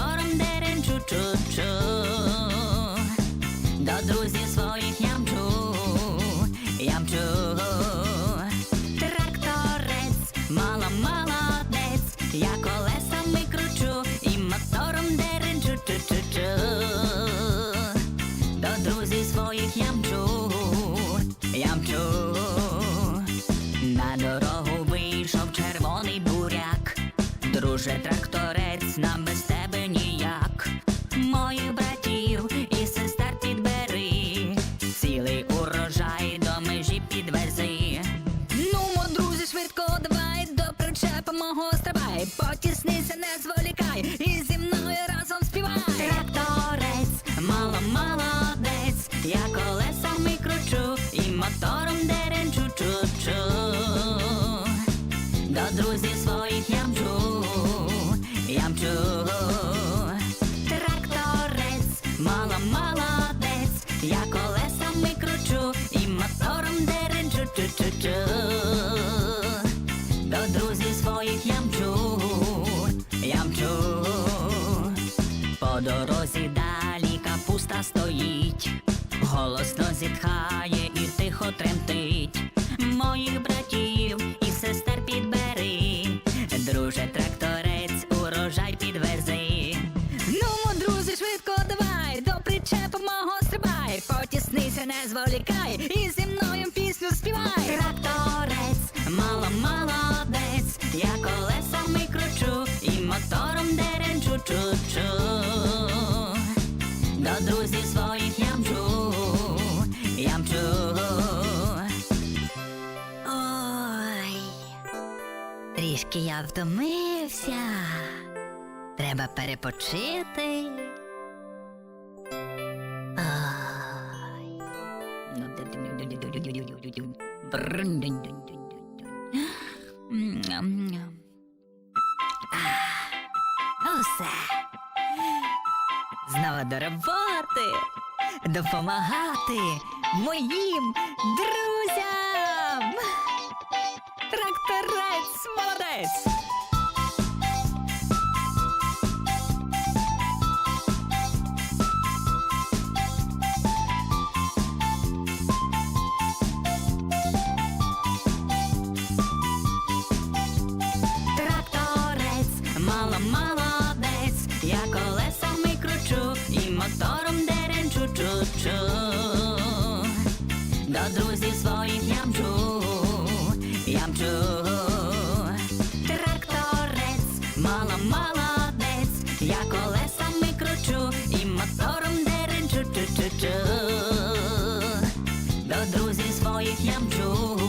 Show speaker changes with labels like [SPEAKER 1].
[SPEAKER 1] Шором чу-чу-чу до друзів своїх ямчу, ямчу, тракторець, мала я колесами кручу і мотором деренчу до друзів своїх ямчу, ямчу, на дорогу вийшов червоний буряк, друже тракторець нам без мого стрибай, потіснися, не зволікай, і зі мною разом співай. Тракторець, мало молодець, я колесами кручу і мотором деренчу чу-чу. До друзів своїх я мчу, я мчу. Тракторець, мало молодець, я колесами кручу і мотором деренчу чу-чу-чу. По дорозі далі капуста стоїть, голосно зітхає і тихо тремтить. Моїх братів і сестер підбери, друже тракторець, урожай підвези. Ну, друзі, швидко давай, до причепа мого стрибай, потіснися, не зволікай, і зі мною пісню співай. Тракторець, мало молодець, я колесами кручу і мотором деренчу чу-чу. Трішки я втомився. Треба перепочити. Ну все. Знову до роботи, допомагати моїм друзям. Тракторець молодець. Тракторець, мало молодець, я колесами кручу і мотором деренчу чу-чу. До друзів я мчу. Тракторець, мало молодець, я колесами кручу і мотором деренчу чу-чу-чу. До друзів своїх я мчу, я мчу.